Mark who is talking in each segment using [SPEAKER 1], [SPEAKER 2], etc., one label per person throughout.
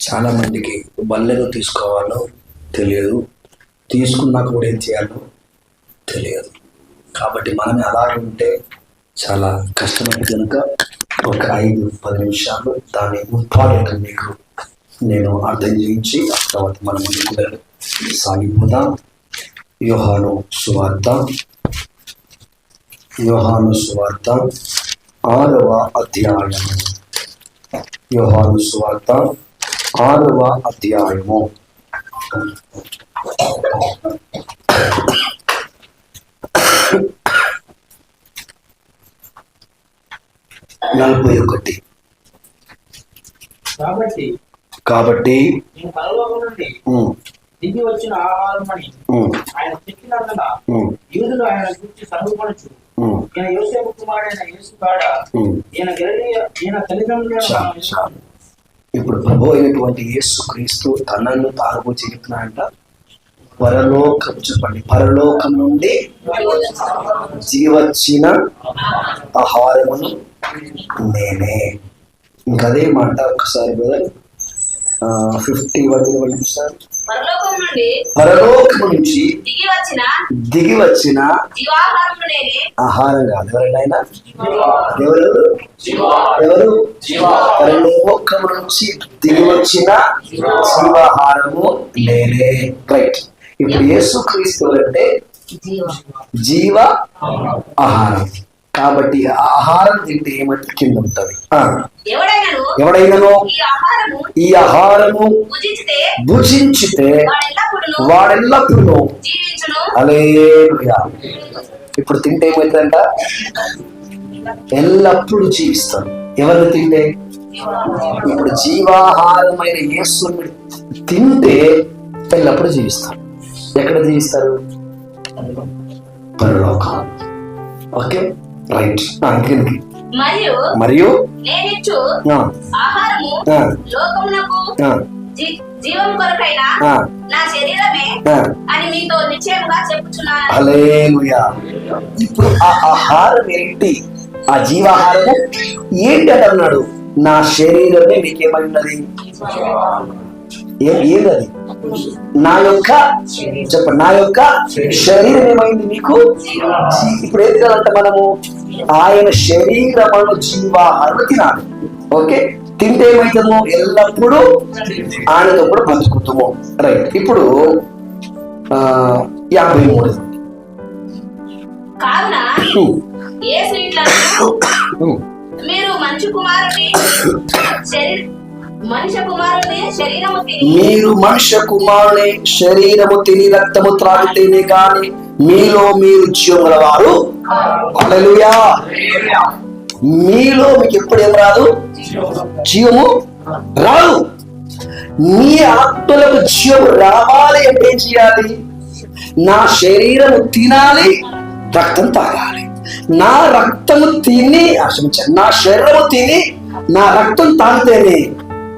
[SPEAKER 1] చాలా మందికి బల్లెలు తీసుకోవాలో తెలియదు. తీసుకున్నాక కూడా ఏం చేయాలో తెలియదు. కాబట్టి మనం అలాగే ఉంటే చాలా కష్టమైంది కనుక ఒక ఐదు పది నిమిషాలు దాని ఇంపార్టెంట్ మీకు నేను అర్థం చేయించి తర్వాత మనం ముందుకు సాగిపోదాం. యోహాను సువార్త. యోహాను సువార్త ఆరవ అధ్యాయం యోహాను సువార్త ఆరవ అధ్యాయము. నలభై ఒకటి
[SPEAKER 2] కాబట్టి
[SPEAKER 1] కాబట్టి
[SPEAKER 2] దిగి వచ్చిన ఆహారమని ఆయన చెప్పినందున యూదులు ఆయన గురించి
[SPEAKER 1] ఉమ్,
[SPEAKER 2] ఈయన యోసేపు కుమారుడైన యేసు కాడ. ఈయన ఈయన
[SPEAKER 1] చాలు ఇప్పుడు ప్రభు అయినటువంటి యేసు క్రీస్తు తనను తాను చెబుతున్నాడంట పరలోకం చెప్పండి. పరలోకం నుండి జీవచ్చిన ఆహారమును నేనే. ఇంకదే మాట ఒకసారి బ్రదర్. ఫిఫ్టీ వన్ సార్
[SPEAKER 3] పరలోకం నుండి
[SPEAKER 1] పరలోకం నుంచి
[SPEAKER 3] దిగి వచ్చిన
[SPEAKER 1] దిగి వచ్చిన ఆహారం కాదు. ఎవరైనా ఎవరు ఎవరు? పరలోకం నుంచి దిగి వచ్చిన జీవాహారము నేనే. రైట్ ఇప్పుడు యేసు క్రీస్తు అంటే జీవ ఆహారం కాబట్టి ఆహారం తింటే ఏమంటే కింద ఉంటది.
[SPEAKER 3] ఎవడైనను
[SPEAKER 1] ఎవడైనానో?
[SPEAKER 3] ఈ ఆహారము భుజించితే వాడెల్లప్పుడూ
[SPEAKER 1] అలేలుయా ఇప్పుడు తింటే ఏమవుతుందంట ఎల్లప్పుడూ జీవిస్తాం ఎవరిని తింటే? ఇప్పుడు జీవాహారమైన యేసుని తింటే ఎల్లప్పుడూ జీవిస్తారు ఎక్కడ జీవిస్తారు? పరలోకం ఓకే? రైట్
[SPEAKER 3] మరియు
[SPEAKER 1] మరియు
[SPEAKER 3] నేనిచ్చు
[SPEAKER 1] ఆ,
[SPEAKER 3] ఆహారము లోకమునకు జీవం కొరకైన నా శరీరమే. అని మీతో నిశ్చయముగా చెప్పుచున్నాను.
[SPEAKER 1] హల్లెలూయా. ఇప్పుడు ఆ ఆహారం ఏంటి? ఆ జీవాహారము ఏంటి అని అన్నాడు నా శరీరమే మీకేమైనది ఏం ఏంటది నా యొక్క చెప్పండి నా యొక్క శరీరం. ఏమైంది మీకు? ఇప్పుడు ఏం తినాలంట మనము? ఆయన శరీరమును జీవాహారం తినాలి ఓకే? తింటే ఏమైతాము ఎల్లప్పుడూ ఆయనతో కూడా పంచుకుంటాము రైట్ ఇప్పుడు యాభై మూడు.
[SPEAKER 3] మీరు మంచు శరీరము తిని
[SPEAKER 1] మీరు మనుష్య కుమారుని శరీరము తిని రక్తము త్రాగితేనే కానీ మీలో మీరు జీవం గలవారు హల్లెలూయా. మీలో మీకు ఎప్పుడు ఏం రాదు? జీవము రాదు. మీ ఆత్మలకు జీవం రావాలి అంటే ఏం చేయాలి? నా శరీరము తినాలి రక్తం తాగాలి. నా రక్తము తిని ఆశ్రమించాలి నా శరీరము తిని నా రక్తం తాగితేనే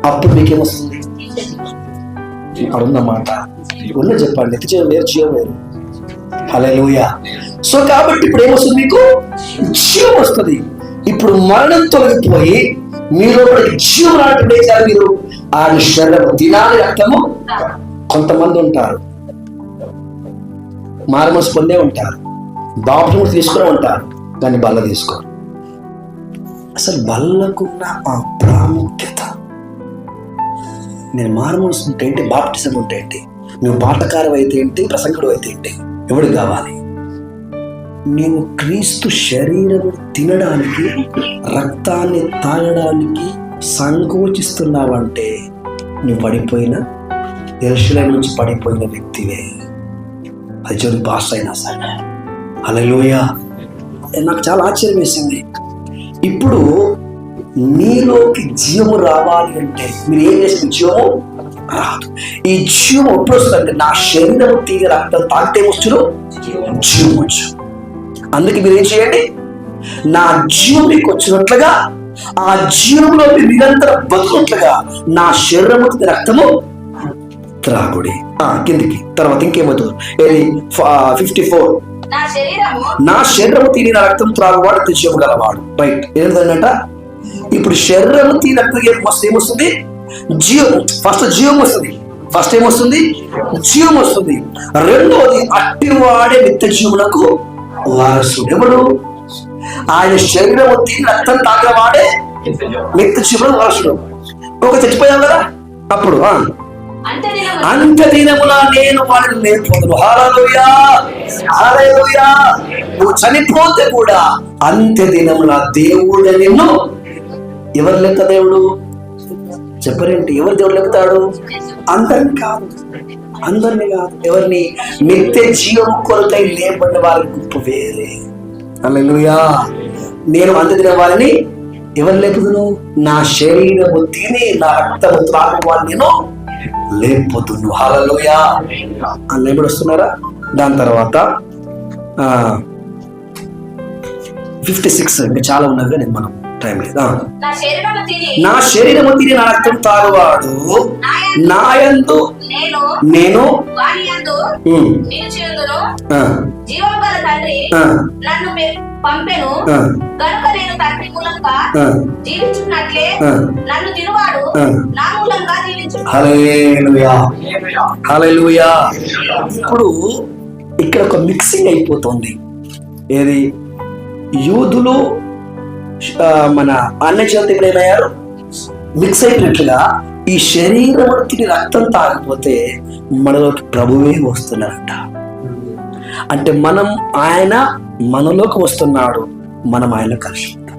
[SPEAKER 1] అప్పుడు మీకేమొస్తుంది అడుగున్నమాట ఉన్న చెప్పండి. ఎత్తి చేయ వేరు జీవం వేరు హలోయ సో కాబట్టి ఇప్పుడు ఏమొస్తుంది మీకు? జీవం వస్తుంది. ఇప్పుడు మరణం తొలగిపోయి మీలో జీవం రావడం ఏం చేయాలి మీరు? ఆయన శరీరం తినాలి రక్తము. కొంతమంది ఉంటారు. మారమస్ పొందే ఉంటారు. బాప్టిజం తీసుకునే ఉంటారు. కానీ బల్ల తీసుకోరు. అసలు బల్లకున్న ఆ ప్రాముఖ్యత. నేను మారుమనసు ఉంటే ఏంటి? బాప్టిజం ఉంటే ఏంటి? నువ్వు పాటకారం అయితే ఏంటి? ప్రసంగుడు అయితే ఏంటి? ఎవడు కావాలి? నీవు క్రీస్తు శరీరం తినడానికి రక్తాన్ని తాగడానికి సంకోచిస్తున్నావంటే నువ్వు పడిపోయిన ఎరుశలేం నుంచి పడిపోయిన వ్యక్తివే. అది చూడు పాస్ అయినా సరే. అలలోయ నాకు చాలా ఆశ్చర్యం వేసింది. ఇప్పుడు నీలోకి జీవము రావాలి అంటే మీరు ఏం చేసిన జీవము ఈ జీవం ఎప్పుడు వస్తుందంటే నా శరీరం తీగ రక్తం తాగితే వచ్చును జీవం వచ్చు అందుకే మీరు ఏం చేయండి? నా జీవం మీకు వచ్చినట్లుగా ఆ జీవంలో మీరు నిరంతరం బతుకున్నట్లుగా నా శరీరము రక్తము త్రాగుడి. ఆ, కిందికి తర్వాత ఇంకేమవుతుంది ఏది? ఫిఫ్టీ ఫోర్
[SPEAKER 3] నా శరీరము
[SPEAKER 1] తిని నా రక్తం త్రాగువాడు తెచ్చేయగలవాడు రైట్ ఏంటంట ఇప్పుడు శరీరము తీనప్పుడు ఏమొస్తుంది ఏమొస్తుంది జియో ఫస్ట్ జీవం వస్తుంది ఫస్ట్ ఏమొస్తుంది జీవం వస్తుంది రెండవది అట్టివాడే నిత్య జీవులకు వారసుడు ఎవడు ఆయన శరీరం తిని రక్తం తాగవాడే నిత్య జీవులకు వారసుడు. ఒక చచ్చిపోయావు కదా? అప్పుడు
[SPEAKER 3] అంత
[SPEAKER 1] దినముల నేను వాడిని నేర్పుతాను హాలలుయా హాలలుయా నువ్వు చనిపోతే కూడా అంత్య దినమున దేవుడు నిన్ను ఎవరు లెక్క దేవుడు? చెప్పరేంటి? ఎవరు దేవుడు లెక్కుతాడు? అందరిని కాదు. అందరిని కాదు. ఎవరిని? నిత్య జీవం కొరకై లేబడిన వారి గుంపు వేరే. హల్లెలూయా. నేను అందదిన వారిని ఎవరు లేపుదును? నా శరీరము తిని నా రక్తము త్రాగు వారిని నేను లేపుదును. హాలలోయా అని ఎప్పుడు వస్తున్నారా దాని తర్వాత ఫిఫ్టీ సిక్స్ ఇంకా చాలా ఉన్నది కానీ మనం టైం లేదు.
[SPEAKER 3] నా శరీరము తిని
[SPEAKER 1] నా రక్తం తాగువాడు. నాయందు
[SPEAKER 3] నేను పంపెను. కనుక తండ్రి మూలంగా. జీవించున్నట్లే. నన్ను. నా మూలంగా
[SPEAKER 1] ఇప్పుడు ఇక్కడ ఒక మిక్సింగ్ అయిపోతుంది. ఏది? యూదులు మన అన్న జాతికులు ఏమయ్యారు? మిక్స్ అయినట్లుగా ఈ శరీరం తిని రక్తం తాగిపోతే మనలోకి ప్రభువే వస్తున్నాడంట అంటే మనం ఆయన మనలోకి వస్తున్నాడు. మనం ఆయన కలిసి ఉంటాం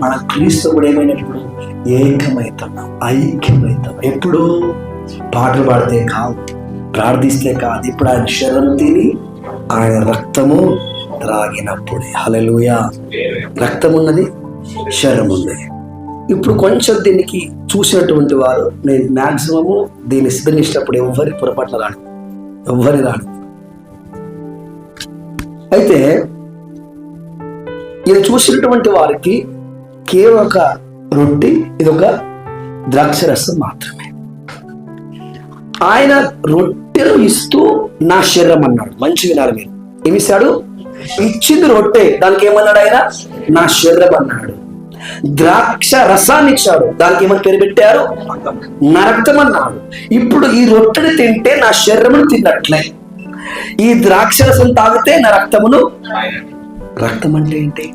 [SPEAKER 1] మన క్రీస్తు కూడా ఏమైనప్పుడు ఏకమవుతున్నాం ఐక్యమవుతాం ఎప్పుడు? పాటలు పాడితే కాదు ప్రార్థిస్తే కాదు. ఇప్పుడు ఆయన శరణం తిని ఆయన రక్తము త్రాగినప్పుడే హల్లెలూయా. రక్తం ఉన్నది శరం ఉంది ఇప్పుడు కొంచెం దీనికి చూసినటువంటి వారు నేను మ్యాక్సిమము దీన్ని స్పందించినప్పుడు ఎవ్వరి పొరపాట్లు రాడు ఎవ్వరి రాడు అయితే ఇది చూసినటువంటి వారికి కేవలం ఒక రొట్టి ఇది ఒక ద్రాక్షరసం మాత్రమే. ఆయన రొట్టెను ఇస్తూ నా శరీరం అన్నాడు. మంచి వినాలి మీరు. ఏమిస్తాడు ఇచ్చింది రొట్టె. దానికి ఏమన్నాడు ఆయన? నా శరీరం అన్నాడు. ద్రాక్ష రసాన్ని ఇచ్చాడు. దానికి ఏమని పేరు పెట్టారు? నా రక్తం అన్నాడు. ఇప్పుడు ఈ రొట్టెని తింటే నా శరీరమును తిన్నట్లే. ఈ ద్రాక్ష రసం తాగితే నా రక్తమును రక్తం అంటే ఏంటి?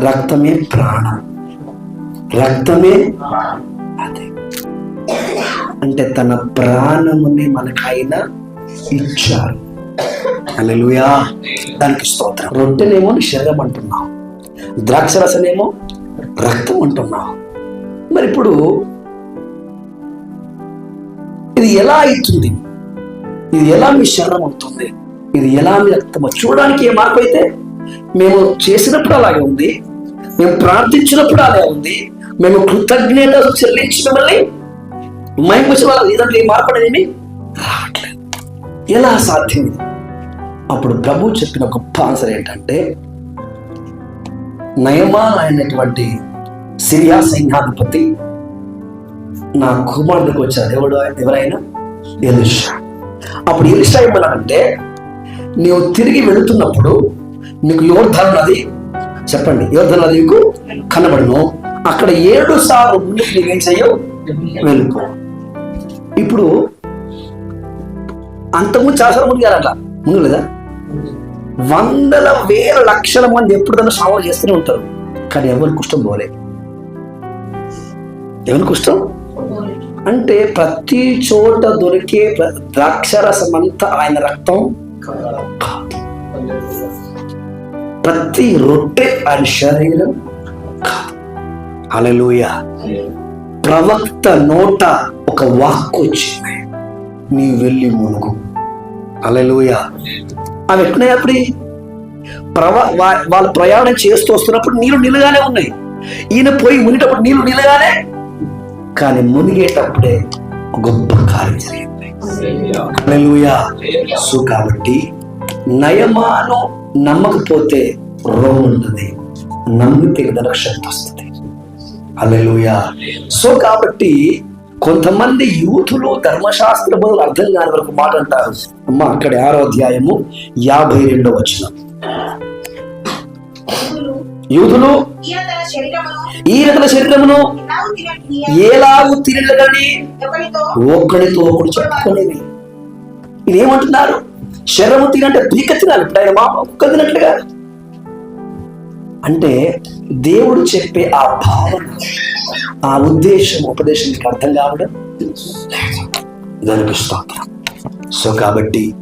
[SPEAKER 1] రక్తమే ప్రాణం. రక్తమే అదే. అంటే తన ప్రాణముని మనకైనా ఇచ్చారు. హల్లెలూయా. దానికి స్తోత్రం. రొట్టెనేమో శరీరం అంటున్నావు ద్రాక్ష రసనేమో రక్తం అంటున్నావు మరి ఇప్పుడు ఇది ఎలా అవుతుంది? ఇది ఎలా మీ శరీరం అవుతుంది? ఇది ఎలా మీ రక్తం చూడడానికి ఏ మార్పు అయితే మేము చేసినప్పుడు అలాగే ఉంది. మేము ప్రార్థించినప్పుడు అలాగే ఉంది. మేము కృతజ్ఞత చెల్లించి మిమ్మల్ని మైంపచ్చిన వాళ్ళ. ఇదంతా ఏ మార్పు అనేది రావట్లేదు. ఎలా సాధ్యం? అప్పుడు ప్రభు చెప్పిన గొప్ప ఆన్సర్ ఏంటంటే నయమాన్ అయినటువంటి సిరియా సైన్యాధిపతి నా కుమారుడికి వచ్చారు ఎవడు ఎవరైనా? ఎలిషా. అప్పుడు ఎలిషా ఏమన్నాడంటే నీవు తిరిగి వెళుతున్నప్పుడు నీకు యోర్ధన నది చెప్పండి యోర్ధన నది నీకు కనబడును. అక్కడ ఏడు సార్లు ముందుకు నీకేం వెళ్ళిపో. ఇప్పుడు అంతకుముందు చాలాసార్లు ముందు అట్లా ముందు లేదా? వందల వేల లక్షల మంది ఎప్పుడు దాన్ని చేస్తూనే ఉంటారు. కానీ ఎవరికి కుష్టం పోలే. ఎవరికి కుష్టం? అంటే ప్రతి చోట దొరికే ప్ర- ద్రాక్షరసం అంతా ఆయన రక్తం కాదు. ప్రతి రొట్టె ఆయన శరీరం కాదు. హల్లెలూయా. ప్రవక్త నోట ఒక వాక్కు వచ్చింది. నీ వెళ్ళి మునుగు. హల్లెలూయా. అవి ఎట్టున్నాయి అప్పుడు? ప్రవ వాళ్ళు ప్రయాణం చేస్తూ వస్తున్నప్పుడు నీళ్ళు నిలగానే ఉన్నాయి. ఈయన పోయి మునిటప్పుడు నీళ్ళు నిలగానే? కానీ మునిగేటప్పుడే గొప్ప కార్యం జరిగింది. హల్లెలూయా. సో కాబట్టి నయమాను నమ్మకపోతే రోగం ఉంటుంది నమ్మితే దానికి శక్తి వస్తుంది. హల్లెలూయా. సో కాబట్టి కొంతమంది యూతులు ధర్మశాస్త్ర బదులు అర్థం కాని వరకు మాట అంటారు. అమ్మ అక్కడ ఆరో అధ్యాయము యాభై రెండో వచ్చిన యూదులు
[SPEAKER 3] ఈయన తన శరీరమును
[SPEAKER 1] ఈయన తన
[SPEAKER 3] ఎలాగూ ఒకరితో
[SPEAKER 1] ఒక్కడితో ఒకడు చెప్పుకోలేవి ఇదేమంటున్నారు శరము తినంటే పీక తినాలి. ఇప్పుడు ఆయన మా ఒక్క తినట్లుగా అంటే దేవుడు చెప్పే ఆ భావన ఆ ఉద్దేశం ఉపదేశం మీకు అర్థం కావడం? దానికి స్తోత్రం. సో కాబట్టి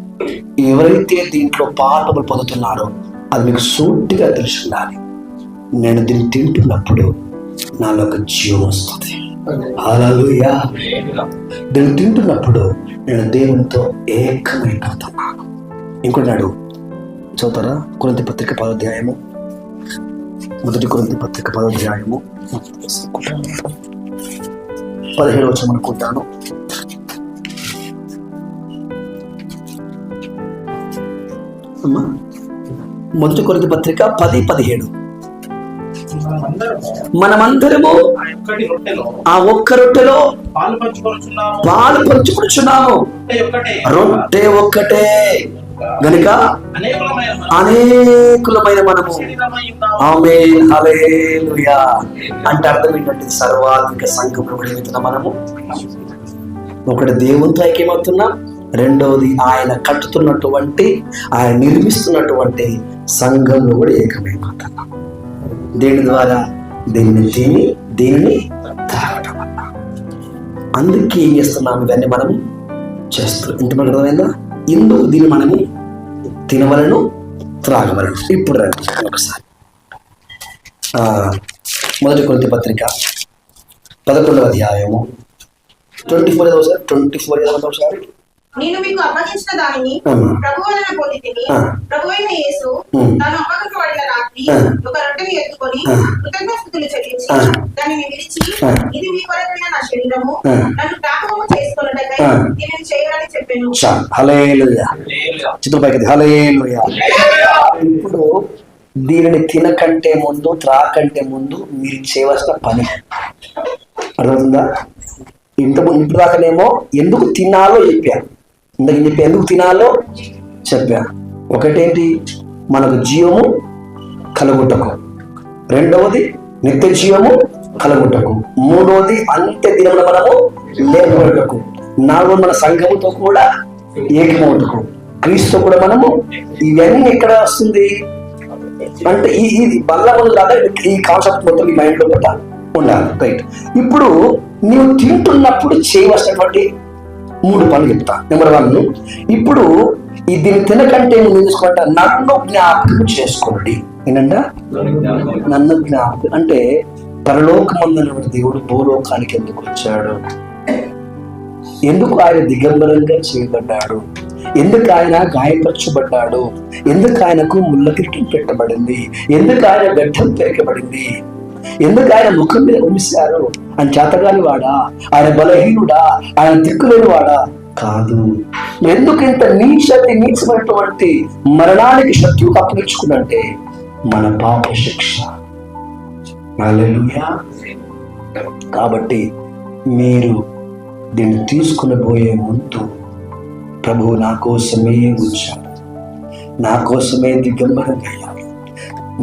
[SPEAKER 1] ఎవరైతే దీంట్లో పాఠములు పొందుతున్నారో అది మీకు సూటిగా తెలిసి ఉండాలి నేను దీన్ని తింటున్నప్పుడు నాలో ఒక జీవం వస్తుంది. హల్లెలూయా దీన్ని తింటున్నప్పుడు నేను దేవునితో ఏకమైపోతున్నాను. ఇంకొన్నాడు చదువుతారా? కొంత పత్రిక పదోధ్యాయము మొదటి కొరింథీ పత్రిక పదోధ్యాయము. పదిహేడు వచ్చి అనుకుంటాను మొదటి కొరింథీ పత్రిక పది పదిహేడు.
[SPEAKER 2] మనమందరము ఆ
[SPEAKER 1] ఒక్క రొట్టెలో
[SPEAKER 2] పాలు పంచుకొనుచున్నాము. ఒక్కటే
[SPEAKER 1] రొట్టె ఒక్కటే. గనుక
[SPEAKER 2] అనేకులమైన మనము
[SPEAKER 1] ఆమె హల్లెలూయా అంటే అర్థం ఏంటంటే సర్వాధిక సంఘంలో వెళుతున్న మనము. ఒకటి దేవునితో ఐక్యమవుతున్నా రెండవది ఆయన కట్టుతున్నటువంటి ఆయన నిర్మిస్తున్నటువంటి సంఘంలో కూడా ఏకమైపోతున్నాం దీని ద్వారా? దీన్ని? తిని దీన్ని? తాగటం అందుకే ఏం చేస్తున్నాం? ఇవన్నీ మనం చేస్తూ ఇంటి మనకు అర్థమైందా? ఇందుకు దీన్ని మనము తినవలను త్రాగవలను ఇప్పుడు రండి ఒకసారి మొదటి కొరింథీ పత్రిక పదకొండవ అధ్యాయము ట్వంటీ ఫోర్ ఒకసారి ట్వంటీ ఫోర్ ఒకసారి
[SPEAKER 3] నేను మీకు అప్పగించిన దానిని. ప్రభు వలన పొంది తిని
[SPEAKER 1] ఆ.
[SPEAKER 3] ప్రభు అయిన యేసు. తాను అప్పగించబడిన రాత్రి
[SPEAKER 1] ఆ.
[SPEAKER 3] ఒక రొట్టెని ఎత్తుకొని
[SPEAKER 1] ఆ.
[SPEAKER 3] కృతజ్ఞతలు చెల్లించి
[SPEAKER 1] ఆ.
[SPEAKER 3] దానిని విరిచి
[SPEAKER 1] ఆ.
[SPEAKER 3] ఇది మీ కొరకైన నా శరీరము
[SPEAKER 1] ఆ.
[SPEAKER 3] నన్ను జ్ఞాపకము చేసుకున్నట్టకై
[SPEAKER 1] ఆ.
[SPEAKER 3] దీనిని చేయాలని చెప్పాను
[SPEAKER 1] చా హలేలుయా చిత్రం పైకి హలేలుయా ఇప్పుడు దీనిని తినకంటే ముందు త్రాకంటే ముందు మీరు చేయవలసిన పని అర్థమవుతుందా ఇంత ఇంటి దాకానేమో ఎందుకు తినాలో చెప్పాను ఇంతకు చెప్పి ఎందుకు తినాలో చెప్పాను ఒకటేంటి మనకు జీవము కలుగుటకు. రెండవది నిత్య జీవము కలుగుటకు. మూడవది అంత్య దినమున మనము లేకపోటకు నాలుగు మన సంఘముతో కూడా ఏకమవుటకు. క్రీస్తు కూడా మనము ఇవన్నీ ఎక్కడ వస్తుంది? అంటే ఈ ఇది బల్ల ముందు ఈ కాన్సెప్ట్ మొత్తం ఈ మైండ్లో కూడా ఉండాలి. రైట్. ఇప్పుడు నీవు తింటున్నప్పుడు చేయవలసినటువంటి మూడు పనులు చెప్తా. నెంబర్ వన్ ఇప్పుడు దీన్ని తినకంటే ముందు ఏం నన్ను జ్ఞాపకం చేసుకోండి. ఏంటంట? నన్ను జ్ఞాపకం అంటే పరలోకమందున దేవుడు భూలోకానికి ఎందుకు వచ్చాడు? ఎందుకు ఆయన దిగంబరంగా చేయబడ్డాడు? ఎందుకు ఆయన గాయపరచబడ్డాడు? ఎందుకు ఆయనకు ముళ్ళ పెట్టబడింది? ఎందుకు ఆయన గడ్డం పెరగబడింది ఎందుకు ఆయన ముఖం మీద ఉమిశారు ఆయన చేతగాని వాడా ఆయన బలహీనుడా? ఆయన దిక్కులేని వాడా కాదు. ఎందుకు ఇంత నీచతి నీచమైనటువంటి మరణానికి శత్రువుకు అప్పగించుకున్నంటే మన పాప శిక్ష. కాబట్టి మీరు దీన్ని తీసుకుని పోయే ముందు ప్రభువు నా కోసమే ఉంచాడు నా కోసమే దిగంబరంగా అయ్యాడు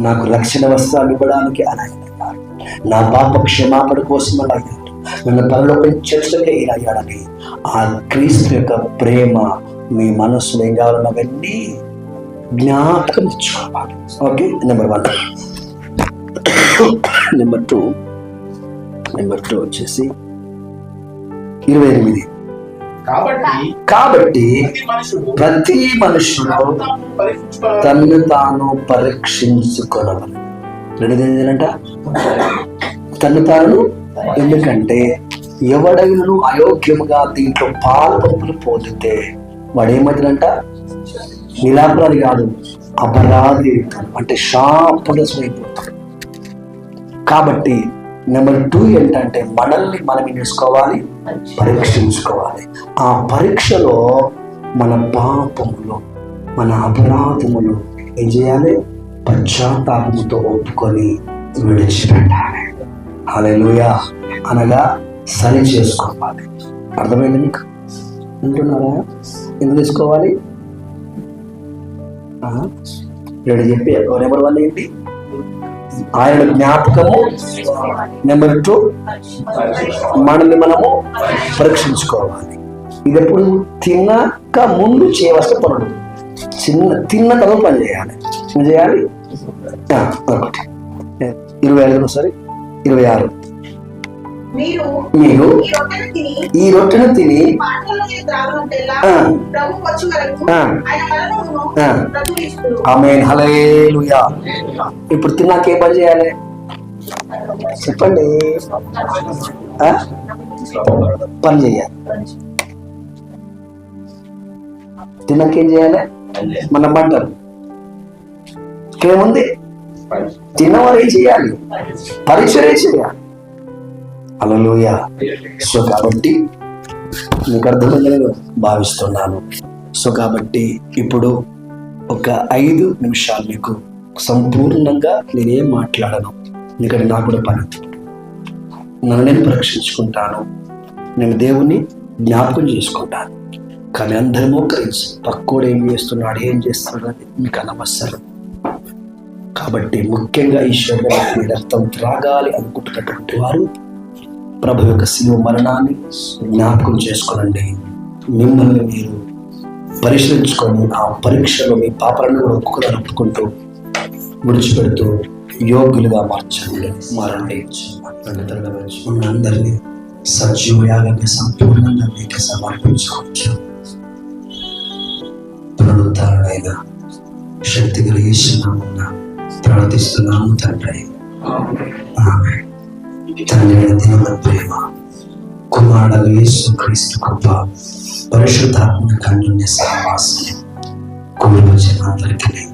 [SPEAKER 1] నాకు రక్షణ వస్త్రాలు ఇవ్వడానికి అలా అయ్యాడు నా పాప క్షమాపణ కోసం అలా అయ్యాడు నన్ను పరలోకం చేర్చగా ఇలా అయ్యాడని ఆ క్రీస్తు యొక్క ప్రేమ మీ మనస్సులో ఏం కావాలన్నవన్నీ జ్ఞాపకం తెచ్చుకోవాలి okay number one number two number two వచ్చేసి ఇరవై ఎనిమిది.
[SPEAKER 2] కాబట్టి ప్రతి మనుషుడు తాను.
[SPEAKER 1] తన్ను తాను పరీక్షించుకోవాలి రెండోదేంటంట తను తాను ఎందుకంటే ఎవడైనను అయోగ్యముగా దీంట్లో పాల్పంపులు పోతే వాడు ఏమవుతుందంట నిరాపరాధి కాదు అపరాధి అంటే షాపులస్ అయిపోతాడు. కాబట్టి నెంబర్ టూ ఏంటంటే మనల్ని మనం నేర్చుకోవాలి పరీక్షించుకోవాలి. ఆ పరీక్షలో మన పాపములు మన అపరాధములు ఏం చేయాలి? పశ్చాత్తాపముతో ఒప్పుకొని విడిచిపెట్టాలి. హల్లెలూయా. అనగా సరి చేసుకోవాలి. అర్థమైంది మీకు? అంటున్నారా ఎందుకు తీసుకోవాలి? ఇక్కడ రెండు చెప్పి నెంబర్ వన్ ఏంటి? ఆయన జ్ఞాపకము నెంబర్ టూ మనల్ని మనము పరీక్షించుకోవాలి. ఇది ఎప్పుడు? తిన్నాక ముందు చేయవలసిన పనులు. చిన్న తిన్న తర్వాత పని చేయాలి. ఏం చేయాలి? ఆ, ఒకటి. ఇరవై ఐదు ఒకసారి ఇరవై ఆరు.
[SPEAKER 3] మీరు ఈ రొట్టెను తిని
[SPEAKER 1] ఇప్పుడు తిన్నాక ఏ పని చేయాలి? చెప్పండి? పని చేయాలి. తిన్నాక ఏం చేయాలి? మన బంటలు ఇంకేముంది తిన్నవారు ఏం చేయాలి? పరిచయం చేయాలి. అలలోయ సో కాబట్టి మీకు అర్థమైందని నేను భావిస్తున్నాను. సో కాబట్టి ఇప్పుడు ఒక ఐదు నిమిషాలు మీకు సంపూర్ణంగా నేనేం మాట్లాడను. ఎందుకంటే నాకు కూడా పని నన్ను నేను పరీక్షించుకుంటాను. నేను దేవుణ్ణి జ్ఞాపకం చేసుకుంటాను. కానీ అందరూ మోకరించి పక్కోడు ఏం చేస్తున్నాడు ఏం చేస్తున్నాడు అని మీకు అనవసరం. కాబట్టి ముఖ్యంగా ఈ శరీరానికి రక్తం త్రాగాలి అనుకుంటున్నటువంటి వారు ప్రభు యొక్క శిలువ మరణాన్ని జ్ఞాపకం చేసుకోనండి. మిమ్మల్ని మీరు పరిశీలించుకొని ఆ పరీక్షలో మీ పాపాలను కూడా ఒక్కొక్కరు ఒప్పుకుంటూ విడిచిపెడుతూ యోగ్యులుగా మార్చండి. మారండి. మన అందరినీ సజీవయాగంగా సంపూర్ణంగా మీకు సమర్పించుకోవచ్చు. పునరుద్ధరణైన శక్తి కలిగిస్తున్నామన్న ప్రార్థిస్తున్నాము తండ్రి. ఆమె ദൈവത്തിന്റെ പ്രേമ കുമാരനായ യേശു ക്രിസ്തു കൃപ പരിശുദ്ധാത്മ കണ്ണിന്റെ സഹവാസം കുടുംബജനാന്തരത്തിലെ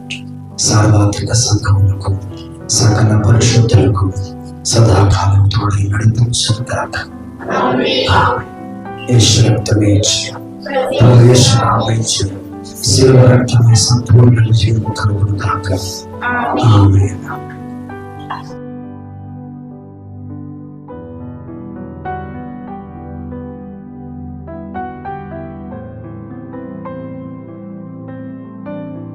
[SPEAKER 1] സാർവത്രിക സംഘങ്ങൾക്കും സകല പരിശുദ്ധർക്കും സദാകാലം തോടെ നടത്തും സ്വന്തരാക്കാം യേശുരക്തമേ പ്രവേശനാമേച്ചു സിൽവരക്തമേ സമ്പൂർണ്ണ വിജയം കറുകൊണ്ടാക്കാം ആമേന